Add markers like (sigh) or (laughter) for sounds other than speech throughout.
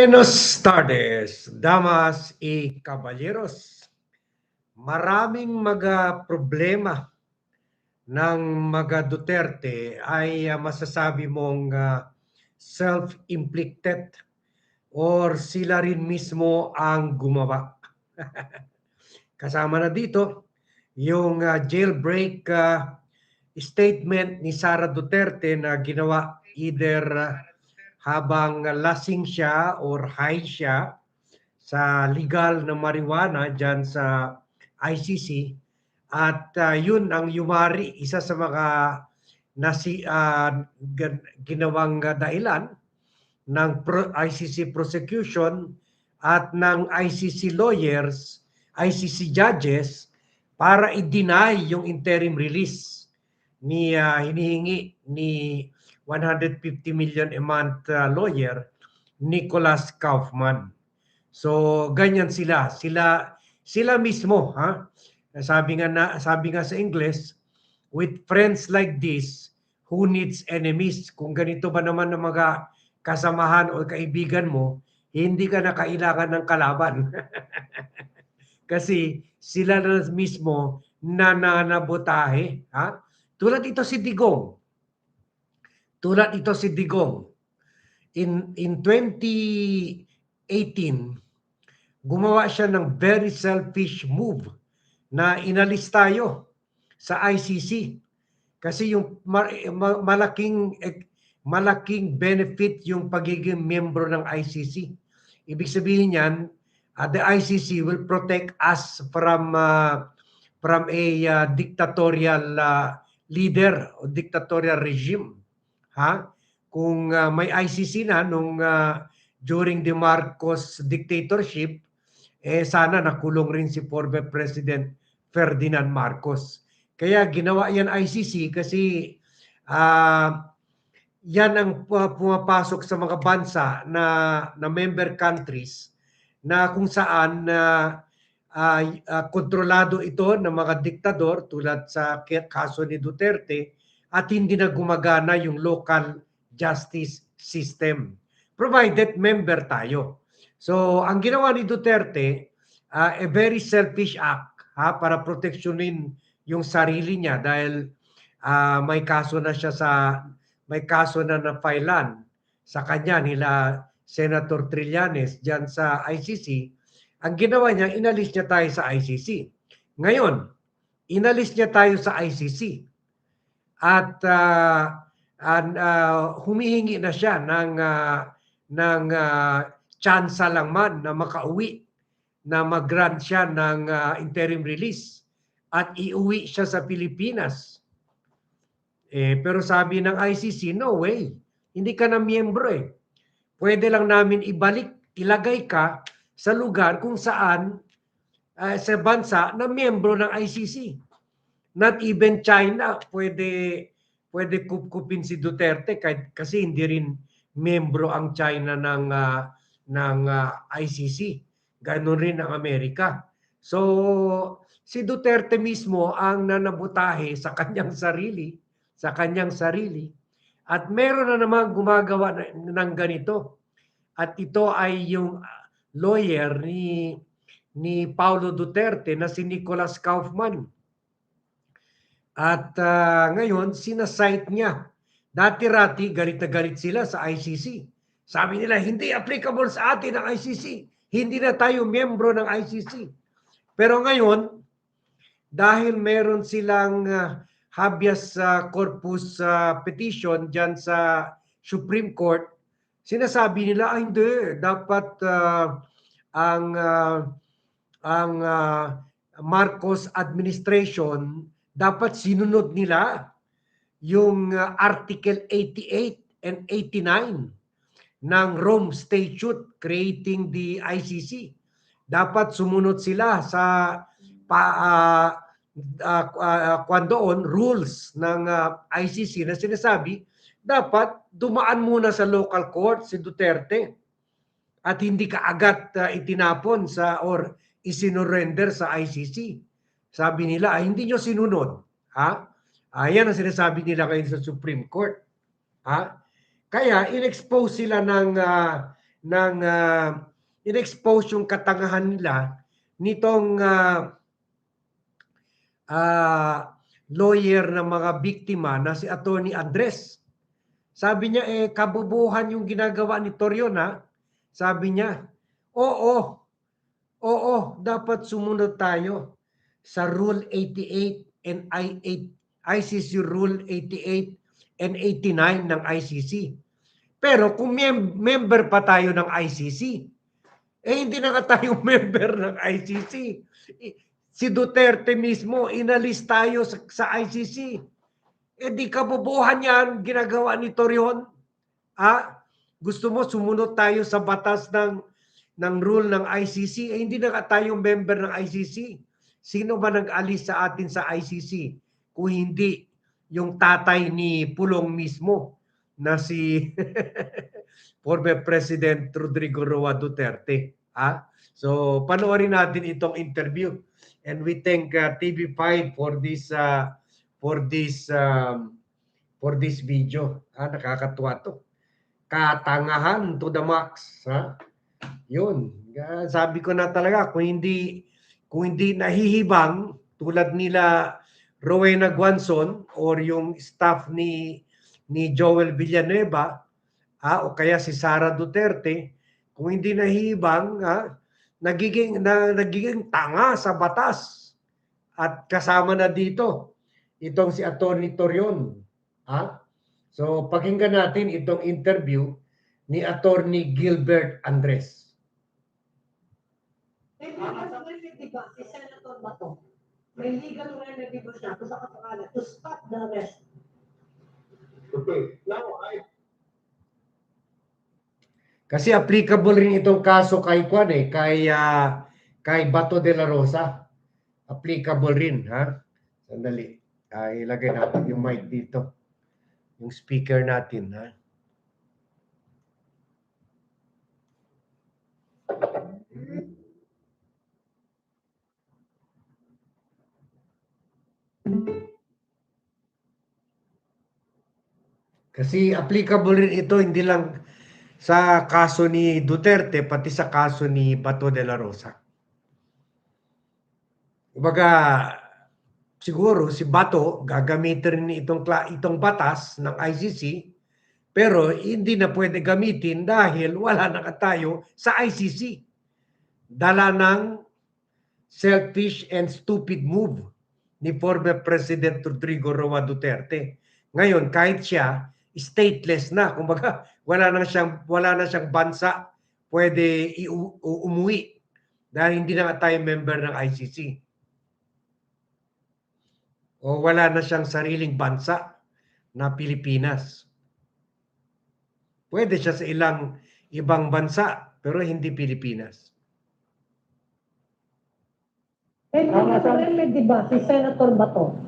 Buenos tardes, damas y caballeros. Maraming mga problema ng mga Duterte ay uh, masasabi mong uh, self-inflicted or sila rin mismo ang gumawa. (laughs) Kasama na dito yung uh, jailbreak statement ni Sara Duterte na ginawa either habang lasing siya or high siya sa legal na marijuana dyan sa ICC at uh, yun ang yumari isa sa mga nasi uh, ginawang dahilan ng pro, ICC prosecution at ng ICC lawyers, ICC judges para i-deny yung interim release ni uh, hinihingi ni 150 million a month uh, lawyer, Nicholas Kaufman. So ganyan sila, sila sila mismo, ha? Sabi nga na sabi nga sa English, with friends like this, who needs enemies? Kung ganito ba naman ang mga kasamahan o kaibigan mo, hindi ka na kailangan ng kalaban. (laughs) Kasi sila na mismo nananabotahe, ha? Tulad ito si Digong. Tulad ito si Digong. In, in 2018, gumawa siya ng very selfish move na inalis tayo sa ICC. Kasi yung malaking malaking benefit yung pagiging membro ng ICC. Ibig sabihin niyan, uh, the ICC will protect us from uh, from a uh, dictatorial uh, leader o dictatorial regime ha kung uh, may ICC na nung uh, during the Marcos dictatorship eh sana nakulong rin si former President Ferdinand Marcos. Kaya ginawa yan ICC kasi uh, yan ang pumapasok sa mga bansa na na member countries na kung saan uh, uh, uh, kontrolado ito ng mga diktador tulad sa kaso ni Duterte at hindi na gumagana yung local justice system provided member tayo. So, ang ginawa ni Duterte, uh, a very selfish act ha, para proteksyonin yung sarili niya dahil uh, may kaso na siya sa may kaso na na filean sa kanya nila Senator Trillanes diyan sa ICC. Ang ginawa niya, inalis niya tayo sa ICC. Ngayon, inalis niya tayo sa ICC at uh, and, uh, humihingi na siya ng uh, ng uh, tsansa lang man na makauwi na mag-grant siya ng uh, interim release at iuwi siya sa Pilipinas. Eh, pero sabi ng ICC, no way. Hindi ka na miyembro eh. Pwede lang namin ibalik, ilagay ka sa lugar kung saan uh, sa bansa na miyembro ng ICC. Not even China pwede pwede kupkupin si Duterte kahit kasi hindi rin membro ang China ng uh, ng uh, ah, ICC. Ganon rin ang Amerika. So si Duterte mismo ang nanabutahe sa kanyang sarili, sa kanyang sarili. At meron na naman gumagawa ng ganito. At ito ay yung lawyer ni ni Paulo Duterte na si Nicholas Kaufman at uh, ngayon, sinasite niya. Dati-rati, galit na galit sila sa ICC. Sabi nila, hindi applicable sa atin ang ICC. Hindi na tayo miyembro ng ICC. Pero ngayon, dahil meron silang uh, habeas uh, corpus uh, petition dyan sa Supreme Court, sinasabi nila, ay hindi, dapat uh, ang uh, ang uh, Marcos administration dapat sinunod nila yung uh, Article 88 and 89 ng Rome Statute creating the ICC. Dapat sumunod sila sa pa, uh, uh, uh, kwandoon rules ng uh, ICC na sinasabi dapat dumaan muna sa local court si Duterte at hindi ka agad uh, itinapon sa or isinurrender sa ICC. Sabi nila, ay hindi nyo sinunod. Ha? Ayan ang sinasabi nila ngayon sa Supreme Court. Ha? Kaya in-expose sila ng uh, ng uh, in-expose yung katangahan nila nitong uh, uh, lawyer ng mga biktima na si Attorney Andres. Sabi niya, eh, kabubuhan yung ginagawa ni Torion, ha? Sabi niya, oo, oo, dapat sumunod tayo sa Rule 88 and I8, ICC Rule 88 and 89 ng ICC. Pero kung mem- member pa tayo ng ICC, eh hindi na nga tayo (laughs) member ng ICC. Si Duterte mismo, inalis tayo sa, sa ICC. Eh di kabubuhan yan, ginagawa ni Torion. Ha? Gusto mo sumunod tayo sa batas ng ng rule ng ICC? Eh hindi na nga tayo member ng ICC. Sino ba nag-alis sa atin sa ICC? Kung hindi yung tatay ni Pulong mismo na si (laughs) former President Rodrigo Roa Duterte. Ha? So, panoorin natin itong interview. And we thank uh, TV5 for this uh, for this um, for this video. Ah, nakakatuwa to. Katangahan to the max, ha? 'Yun. Sabi ko na talaga kung hindi kung hindi nahihibang tulad nila Rowena Guanzon or yung staff ni ni Joel Villanueva ah, o kaya si Sara Duterte, kung hindi nahihibang, ah, nagiging na, nagiging tanga sa batas. At kasama na dito itong si Attorney Torion. Ha? So pakinggan natin itong interview ni Attorney Gilbert Andres. Ba si Senator Bato? May legal remedy ba siya kung sa kapakalan to stop the arrest? Okay, now I Kasi applicable rin itong kaso kay Kwan eh, kay uh, kay Bato de la Rosa. Applicable rin, ha? Sandali. Uh, ilagay natin yung mic dito. Yung speaker natin, ha? Kasi applicable rin ito, hindi lang sa kaso ni Duterte, pati sa kaso ni Bato de la Rosa. Kumbaga, siguro si Bato gagamitin rin itong, itong batas ng ICC, pero hindi na pwede gamitin dahil wala na tayo sa ICC. Dala ng selfish and stupid move ni former President Rodrigo Roa Duterte. Ngayon, kahit siya, stateless na. Kumbaga, wala na siyang wala na siyang bansa pwede umuwi dahil hindi na tayo member ng ICC. O wala na siyang sariling bansa na Pilipinas. Pwede siya sa ilang ibang bansa pero hindi Pilipinas. May legal remedy ba si Senator Bato?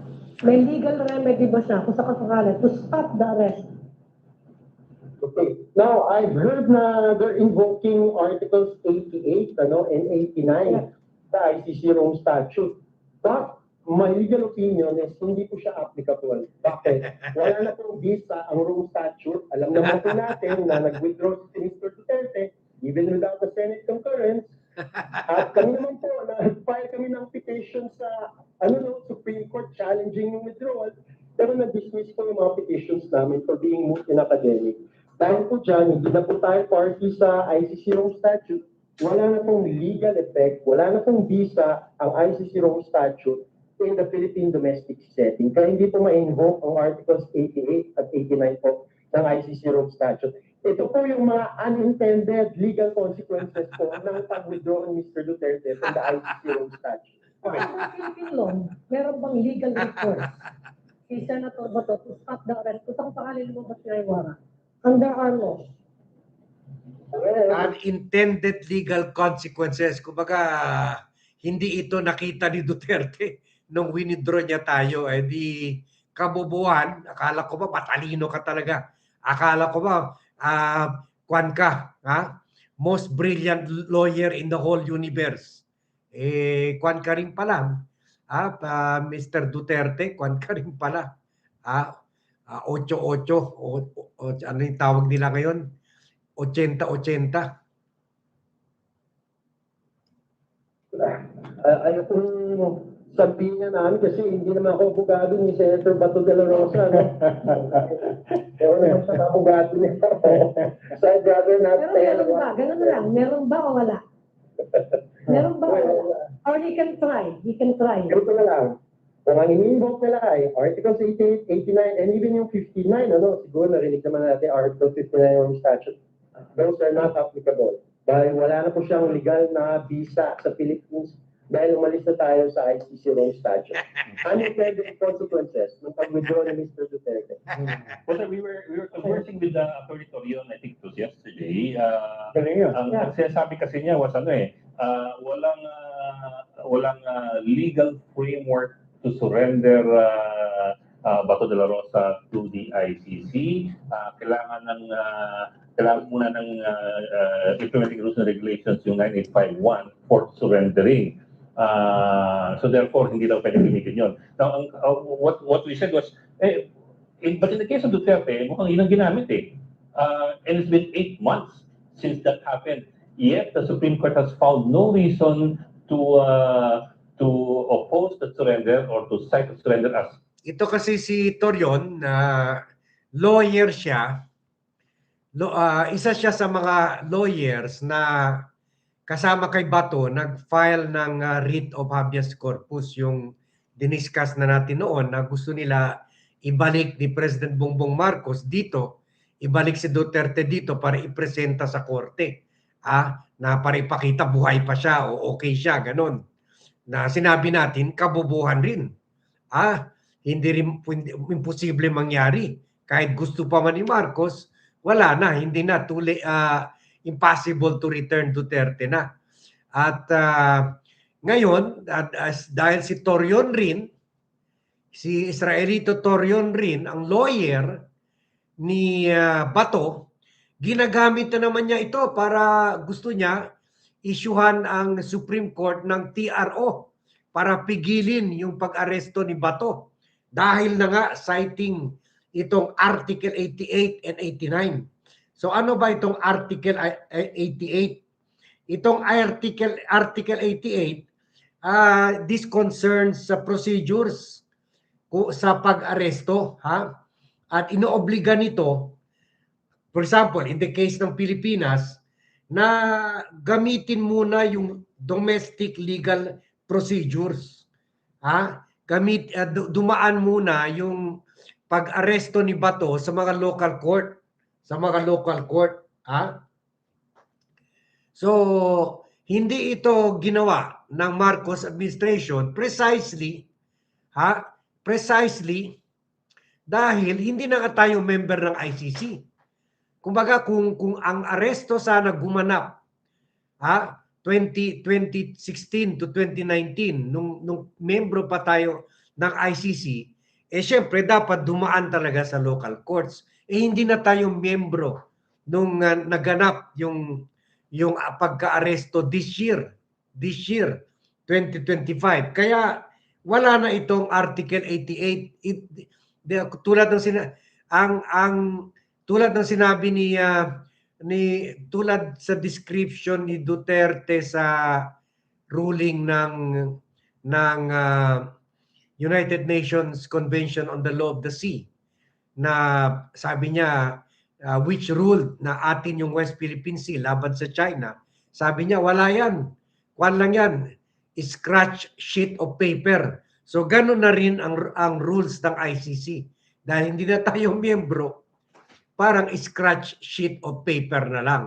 May legal remedy ba siya kung sa kapakalan to stop the arrest? Okay. Now, I've heard na they're invoking Articles 88 ano, and 89 sa ICC Rome Statute. But my legal opinion is hindi po siya applicable. Bakit? (laughs) Wala na pong visa ang Rome Statute. Alam naman po natin na nag-withdraw si Mr. Duterte even without the Senate concurrence. At kami naman po, nag-file kami ng petition sa ano no, Supreme Court challenging yung withdrawal. Pero na-dismiss po yung mga petitions namin for being moot in academic. Dahil po dyan, hindi na po tayo party sa ICC Rome Statute. Wala na pong legal effect, wala na pong visa ang ICC Rome Statute in the Philippine domestic setting. Kaya hindi po ma-invoke ang Articles 88 at 89 po ng ICC Rome Statute. Ito po yung mga unintended legal consequences po (laughs) ng pag-withdraw ni Mr. Duterte from the ICC Rome Statute. Okay. Sa Philippine law, meron bang legal recourse si Senator Bato to stop the arrest kung sa kapakalan lumabas na yung warrant? Under our laws. Unintended legal consequences. Kumbaga, hindi ito nakita ni Duterte nung winidraw niya tayo. Eh di kabubuhan, akala ko ba matalino ka talaga. Akala ko ba uh, kwan ka, ha? most brilliant lawyer in the whole universe. Eh, kwan ka rin pala. Ah, uh, Mr. Duterte, kwan ka rin pala. Ah, Ah, uh, 8-8 o, o ano yung tawag nila ngayon? 80-80. Uh, ah, ano pong sabihin niya namin ano? kasi hindi naman ako abogado ni Senator Bato de la Rosa. No? Pero naman sa abogado niya so I'd rather not Pero say meron ba? Ganun lang. Meron ba o wala? Meron ba o wala? Or he can try. He can try. Ganito na lang kung ang ini-invoke nila ay Articles 88, 89, and even yung 59, ano, siguro narinig naman natin Article 59 ng statute. Those are not applicable. Dahil wala na po siyang legal na visa sa Philippines dahil umalis na tayo sa ICC Rome Statute. (laughs) Ano pwede yung consequences ng pag-withdraw ni Mr. Duterte? Well, sir, we were, we were conversing with the Attorney Torion, I think it was yesterday. Uh, ang, Yeah. sinasabi kasi niya was ano eh, uh, walang, uh, walang uh, legal framework to surrender uh, uh, Bato de la Rosa to the ICC. Uh, kailangan ng, uh, kailangan muna ng uh, uh, implementing rules and regulations yung 9851 for surrendering. Uh, so therefore, hindi daw pwede gamitin yun. Now, ang, uh, what, what we said was, eh, in, but in the case of Duterte, mukhang yun ang ginamit eh. Uh, and it's been eight months since that happened. Yet the Supreme Court has found no reason to uh, to oppose the surrender or to cite the surrender as Ito kasi si Torion na lawyer siya. Lo, ah, isa siya sa mga lawyers na kasama kay Bato nag-file ng ah, writ of habeas corpus yung diniscuss na natin noon na gusto nila ibalik ni President Bongbong Marcos dito, ibalik si Duterte dito para ipresenta sa korte. Ah, na para ipakita buhay pa siya o okay siya, ganon. Na sinabi natin, kabubuhan rin. Ah, hindi rin imposible mangyari. Kahit gusto pa man ni Marcos, wala na, hindi na tuli ah, impossible to return Duterte na. At ah, ngayon, at, as, dahil si Torion rin, si Israelito Torion rin, ang lawyer ni ah, Bato, ginagamit na naman niya ito para gusto niya isyuhan ang Supreme Court ng TRO para pigilin yung pag-aresto ni Bato dahil na nga citing itong Article 88 and 89. So ano ba itong Article i- i- 88? Itong Article Article 88 ah this concerns sa procedures sa pag-aresto ha at inoobliga nito for example in the case ng Pilipinas na gamitin muna yung domestic legal procedures ha? Gamit uh, du- dumaan muna yung pag-aresto ni Bato sa mga local court sa mga local court ha? So hindi ito ginawa ng Marcos administration precisely ha? Precisely dahil hindi na tayo member ng ICC kumbaga kung kung ang aresto sana gumanap ha 20 2016 to 2019 nung nung membro pa tayo ng ICC eh syempre dapat dumaan talaga sa local courts. Eh hindi na tayo membro nung uh, naganap yung yung uh, pagka-aresto this year this year 2025 kaya wala na itong article 88 it, de, tulad ng sina, ang ang tulad ng sinabi ni ah, ni tulad sa description ni Duterte sa ruling ng ng ah, United Nations Convention on the Law of the Sea na sabi niya ah, which ruled na atin yung West Philippine Sea laban sa China. Sabi niya wala yan. Kwan lang yan. Scratch sheet of paper. So ganun na rin ang ang rules ng ICC. Dahil hindi na tayo (laughs) miyembro, parang scratch sheet of paper na lang.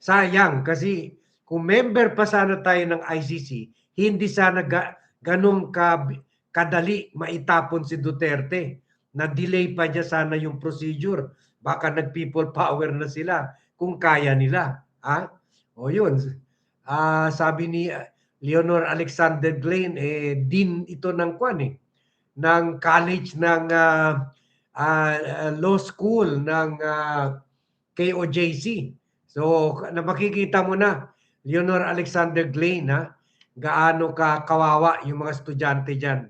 Sayang kasi kung member pa sana tayo ng ICC, hindi sana ga, ganun ka, kadali maitapon si Duterte. Na-delay pa niya sana yung procedure. Baka nag-people power na sila kung kaya nila. Ha? O yun. Ah, sabi ni ah, Leonor Alexander Glenn, eh, din ito ng kwan eh, ng college ng ah, ah, ah, law school ng ah, KOJC. So, na makikita mo na, Leonor Alexander Glenn, ha, gaano ka kawawa yung mga estudyante dyan.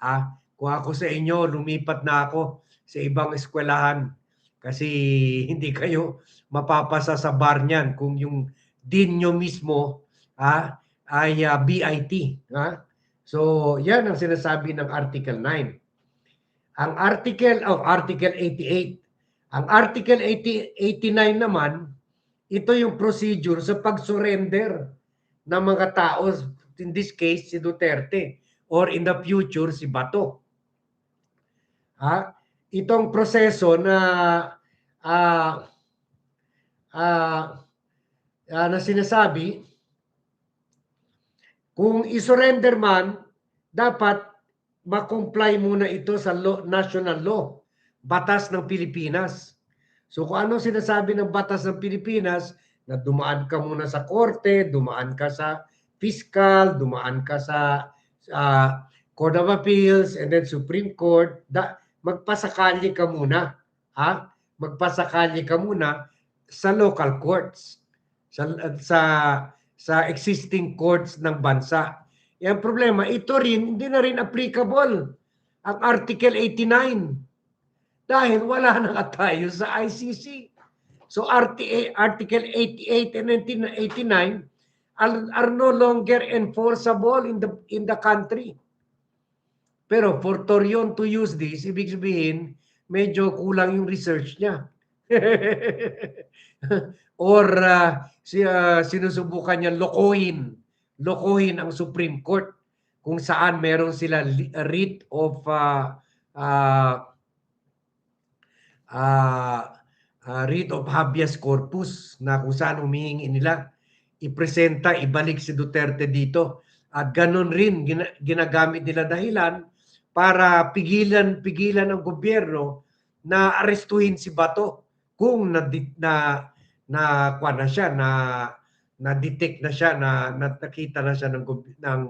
Ah, kung ako sa inyo, lumipat na ako sa ibang eskwelahan kasi (laughs) hindi kayo mapapasa sa bar niyan kung yung din nyo mismo ah, ay ah, BIT. Ha? So, yan ang sinasabi ng Article 9. Ang Article, oh, Article 88. Ang Article 80, 89 naman, ito yung procedure sa pag-surrender ng mga tao, in this case, si Duterte, or in the future, si Bato. Ha? Itong proseso na ah ah ah, na sinasabi, kung isurrender man, dapat ma-comply muna ito sa law, national law, batas ng Pilipinas. So kung ano sinasabi ng batas ng Pilipinas, na dumaan ka muna sa korte, dumaan ka sa fiscal, dumaan ka sa ah, Court of Appeals, and then Supreme Court, da, magpasakali ka muna. Ha? Magpasakali ka muna sa local courts. Sa, sa, sa existing courts ng bansa. Yung problema, ito rin, hindi na rin applicable ang Article 89 dahil wala na tayo sa ICC. So RTA, Article 88 and 1989 are, are no longer enforceable in the in the country. Pero for Torion to use this, ibig sabihin, medyo kulang yung research niya. (laughs) Or uh, si, uh, sinusubukan niya lokohin, lokohin ang Supreme Court kung saan meron sila li- writ of uh, uh, uh, uh, writ of habeas corpus na kung saan humihingi nila ipresenta, ibalik si Duterte dito. At ganun rin gina- ginagamit nila dahilan para pigilan pigilan ang gobyerno na arestuhin si Bato kung na na na kuwan na siya na na detect na siya na na- nakita na siya ng ng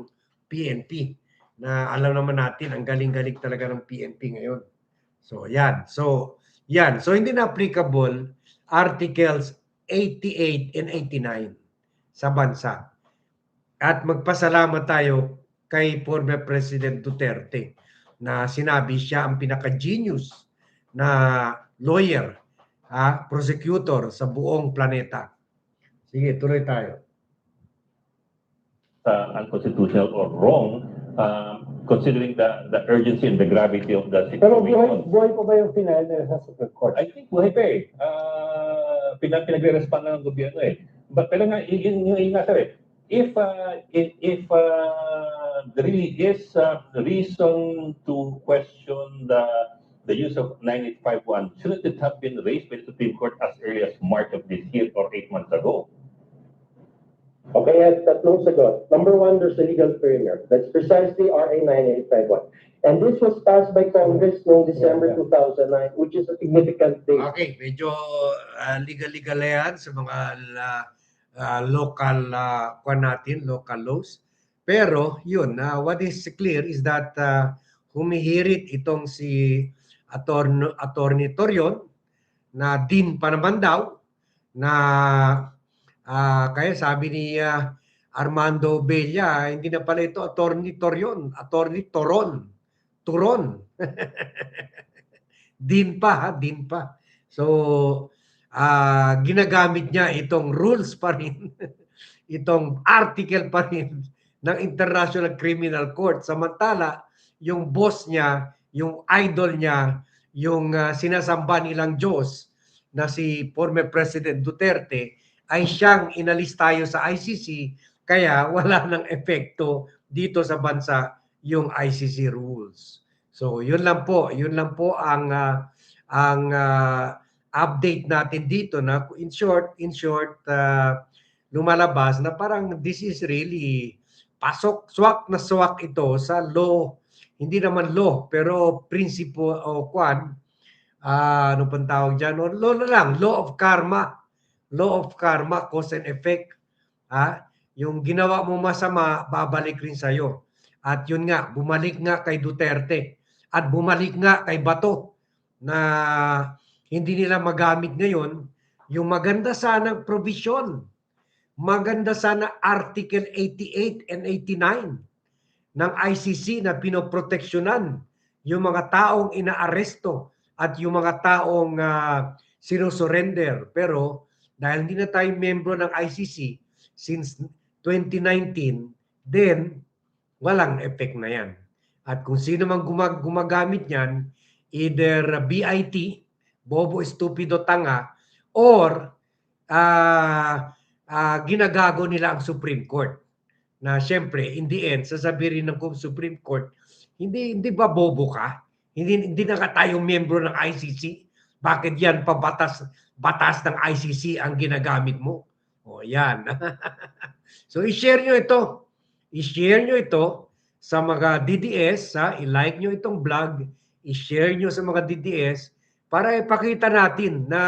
PNP na alam naman natin ang galing-galing talaga ng PNP ngayon. So yan. So yan. So hindi na applicable articles 88 and 89 sa bansa. At magpasalamat tayo kay former President Duterte na sinabi siya ang pinaka-genius na lawyer, ha, prosecutor sa buong planeta. Sige, tuloy tayo. uh, unconstitutional or wrong, um, considering the, the urgency and the gravity of the Pero buhay, situation. buhay pa ba yung final na sa Supreme Court? I think buhay pa eh. Uh, pinag pinagre-respond na ng gobyerno eh. But pero nga, y- yun yung nga sir eh. If, uh, if, if uh, there really is uh, reason to question the the use of 9851, shouldn't it have been raised by the Supreme Court as early as March of this year or eight months ago? Okay, at tatlong sagot. Number one, there's a legal framework. That's precisely RA 9851. And this was passed by Congress noong December 2009, which is a significant date. Okay, medyo uh, legal-legal na yan sa mga la- ah, local uh, kwan natin, local laws. Pero yun, uh, what is clear is that uh, humihirit itong si Attorney, Attorney Torion na din pa naman daw na ah, kaya sabi ni ah, Armando Bella, hindi na pala ito Attorney Torion, Attorney Toron. Turon. (laughs) din pa, ha? din pa. So, ah ginagamit niya itong rules pa rin, (laughs) itong article pa rin ng International Criminal Court. Samantala, yung boss niya, yung idol niya, yung ah, sinasamba nilang Diyos na si former President Duterte ay siyang inalis tayo sa ICC kaya wala (laughs) ng epekto dito sa bansa yung ICC rules. So, yun lang po, yun lang po ang ah, ang ah, update natin dito na in short, in short ah, lumalabas na parang this is really pasok swak na swak ito sa law. Hindi naman law pero principle o kwan. Ah ano pang tawag diyan o law na lang law of karma law of karma cause and effect ha? Yung ginawa mo masama babalik rin sa iyo at yun nga bumalik nga kay Duterte. At bumalik nga kay Bato na hindi nila magamit ngayon yung maganda sanang provision. Maganda sana Article 88 and 89 ng ICC na pinoproteksyonan yung mga taong inaaresto at yung mga taong uh, sinusurrender. Pero dahil hindi na tayo membro ng ICC since 2019, then walang effect na yan. At kung sino man gumag gumagamit niyan, either BIT, bobo, stupido, tanga, or ah ah, ginagago nila ang Supreme Court. Na syempre, in the end, sasabihin ng Supreme Court, hindi hindi ba bobo ka? Hindi hindi na ka tayo miyembro ng ICC. Bakit yan pabatas batas ng ICC ang ginagamit mo? O yan. (laughs) so i-share nyo ito. I-share nyo ito sa mga DDS, ha? i-like nyo itong vlog, i-share nyo sa mga DDS para ipakita natin na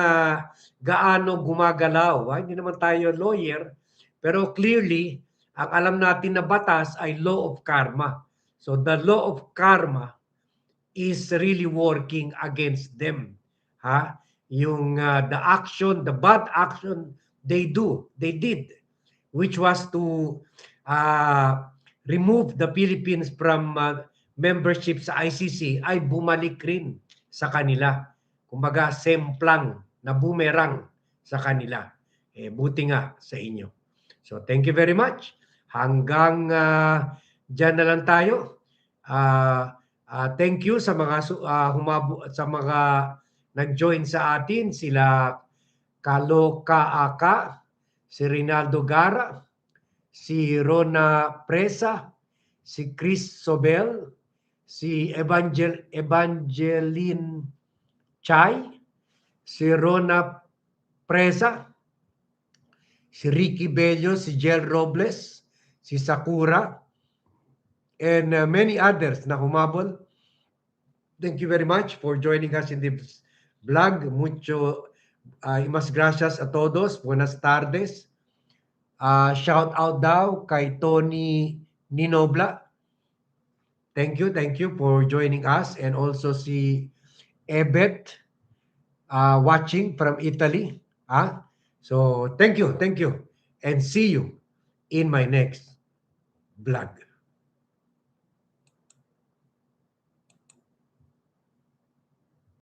gaano gumagalaw. ha? Hindi naman tayo lawyer, pero clearly, ang alam natin na batas ay law of karma. So the law of karma is really working against them. Ha? Yung uh, the action, the bad action they do, they did, which was to uh, remove the Philippines from uh, membership sa ICC ay bumalik rin sa kanila. Kumbaga, semplang na boomerang sa kanila. Eh, buti nga sa inyo. So, thank you very much. Hanggang uh, dyan na lang tayo. Uh, uh, thank you sa mga uh, humabu- sa mga nag-join sa atin. Sila Kalo Kaaka, si Rinaldo Gara, si Rona Presa, si Chris Sobel, si Evangel Evangeline Chai, si Rona Presa, si Ricky Bello, si Jel Robles, si Sakura, and uh, many others na humabol. Thank you very much for joining us in this vlog. Mucho, uh, mas gracias a todos. Buenas tardes. Uh, shout out daw kay Tony Ninobla. Thank you, thank you for joining us and also si Ebet uh, watching from Italy. Ah, so thank you, thank you and see you in my next vlog.